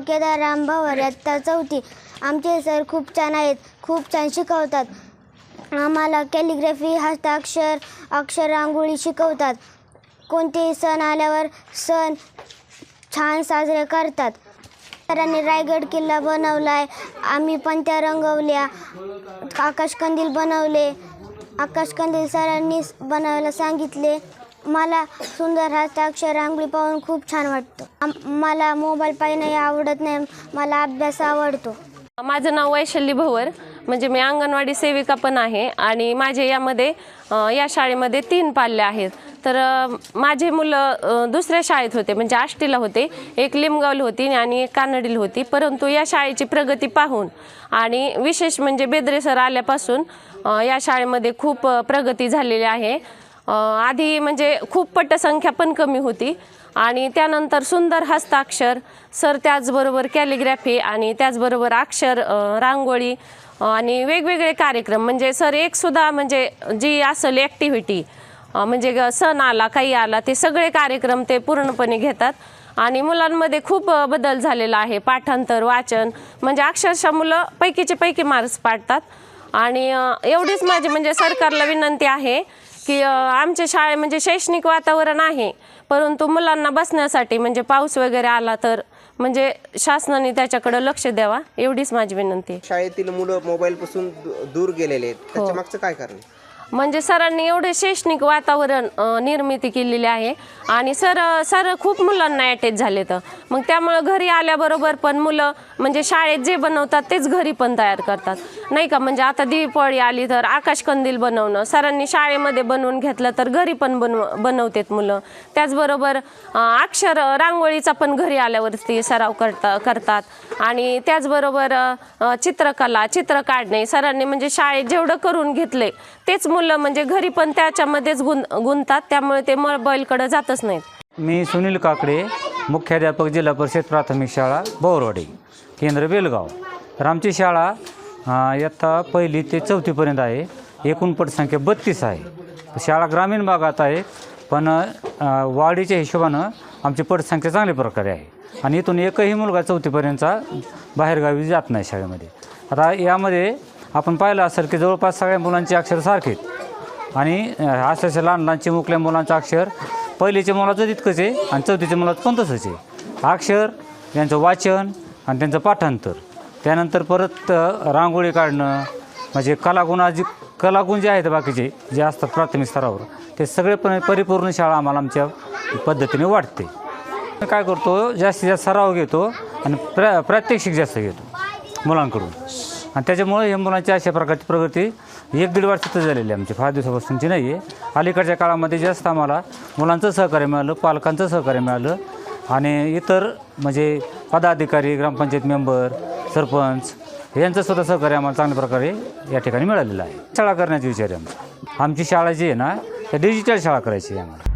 चौकेदार भवर इयत्ता चौथी. आमचे सर खूप छान आहेत खूप छान शिकवतात. आम्हाला कॅलिग्राफी हस्ताक्षर अक्षर रांगोळी शिकवतात. कोणतेही सण आल्यावर सण छान साजरे करतात. सरांनी रायगड किल्ला बनवला आहे आम्ही पंत्या रंगवल्या. आकाशकंदील बनवले. आकाशकंदील सरांनी बनवायला सांगितले. मला सुंदर हस्ताक्षर रांगोळी पाहून खूप छान वाटतं. मला मोबाईल पाहणंही आवडत नाही मला अभ्यास आवडतो. माझं नाव वैशल्य भवर म्हणजे मी अंगणवाडी सेविका पण आहे आणि माझे यामध्ये या शाळेमध्ये तीन पाल्य आहेत. तर माझे मुलं दुसऱ्या शाळेत होते म्हणजे आष्टीला होते एक लिमगावली होती आणि एक कानडीला होती. परंतु या शाळेची प्रगती पाहून आणि विशेष म्हणजे बेदरे सर आल्यापासून या शाळेमध्ये खूप प्रगती झालेली आहे. आधी म्हणजे खूप पटसंख्या पण कमी होती. आणि त्यानंतर सुंदर हस्ताक्षर सर त्याचबरोबर कॅलिग्राफी आणि त्याचबरोबर अक्षर रांगोळी आणि वेगवेगळे कार्यक्रम. म्हणजे सर एक सुद्धा म्हणजे जी असेल ॲक्टिव्हिटी म्हणजे ग- सण आला काही आला ते सगळे कार्यक्रम ते पूर्णपणे घेतात. आणि मुलांमध्ये खूप बदल झालेला आहे. पाठांतर वाचन म्हणजे अक्षरशः मुलं पैकीचे पैकी मार्क्स पाडतात. आणि एवढीच माझी म्हणजे सरकारला विनंती आहे की आमच्या शाळे म्हणजे शैक्षणिक वातावरण आहे. परंतु मुलांना बसण्यासाठी म्हणजे पाऊस वगैरे आला तर म्हणजे शासनाने त्याच्याकडे लक्ष द्यावा एवढीच माझी विनंती आहे. शाळेतील मुलं मोबाईलपासून दू- दूर गेलेले आहेत. त्याच्या मागचं काय कारण? म्हणजे सरांनी एवढे शैक्षणिक वातावरण निर्मिती केलेली आहे. आणि सर सर खूप मुलांना अटॅच झाले तर मग त्यामुळं घरी आल्याबरोबर पण मुलं म्हणजे शाळेत जे बनवतात तेच घरी पण तयार करतात. नाही का? म्हणजे आता दीपावळी आली तर आकाशकंदील बनवणं सरांनी शाळेमध्ये बनवून घेतलं तर घरी पण बनव बनवतात मुलं. त्याचबरोबर अक्षर रांगोळीचा पण घरी आल्यावरती सराव करता करतात. आणि त्याचबरोबर चित्रकला चित्र काढणे सरांनी म्हणजे शाळेत जेवढं करून घेतले तेच मुलं म्हणजे घरी पण त्याच्यामध्येच गुंत गुंततात त्यामुळे ते मोबाईलकडे जातच नाहीत. मी सुनील काकडे मुख्याध्यापक जिल्हा परिषद प्राथमिक शाळा बोरवाडी केंद्र बेलगाव. तर आमची शाळा इयत्ता पहिली ते चौथीपर्यंत आहे. एकूण पटसंख्या बत्तीस आहे. शाळा ग्रामीण भागात आहे पण वाढीच्या वाडीच्या हिशोबानं आमची पटसंख्या चांगल्या प्रकारे आहे. आणि इथून एकही मुलगा चौथीपर्यंतचा बाहेरगावी जात नाही शाळेमध्ये. आता यामध्ये आपण पाहिलं असेल की जवळपास सगळ्या मुलांचे अक्षर सारखे आहेत. आणि अ, लहान लहान चिमुकल्या मुलांचं अक्षर पहिलीच्या मुलाचं तितकंच आहे आणि चौथीच्या मुलाचं पण तसंच आहे. अक्षर त्यांचं वाचन आणि त्यांचं पाठांतर. त्यानंतर परत रांगोळी काढणं म्हणजे कलागुण जी कलागुण जे आहेत बाकीचे जे असतात प्राथमिक स्तरावर ते सगळे पण परिपूर्ण शाळा आम्हाला आमच्या पद्धतीने वाटते. काय करतो जास्तीत जास्त सराव घेतो आणि प्र प्रात्यक्षिक जास्त घेतो मुलांकडून. आणि त्याच्यामुळे या मुलांची अशा प्रकारची प्रगती एक दीड वर्षातच झालेली आहे आमची. फार दिवसापासूनची नाही आहे अलीकडच्या काळामध्ये जास्त आम्हाला मुलांचं सहकार्य मिळालं पालकांचं सहकार्य मिळालं. आणि इतर म्हणजे पदाधिकारी ग्रामपंचायत मेंबर सरपंच यांचं सुद्धा सहकार्य आम्हाला चांगल्या प्रकारे या ठिकाणी मिळालेलं आहे. शाळा करण्याचा विचार आहे आमचा. आमची शाळा जी आहे ना त्या डिजिटल शाळा करायची आहे आम्हाला.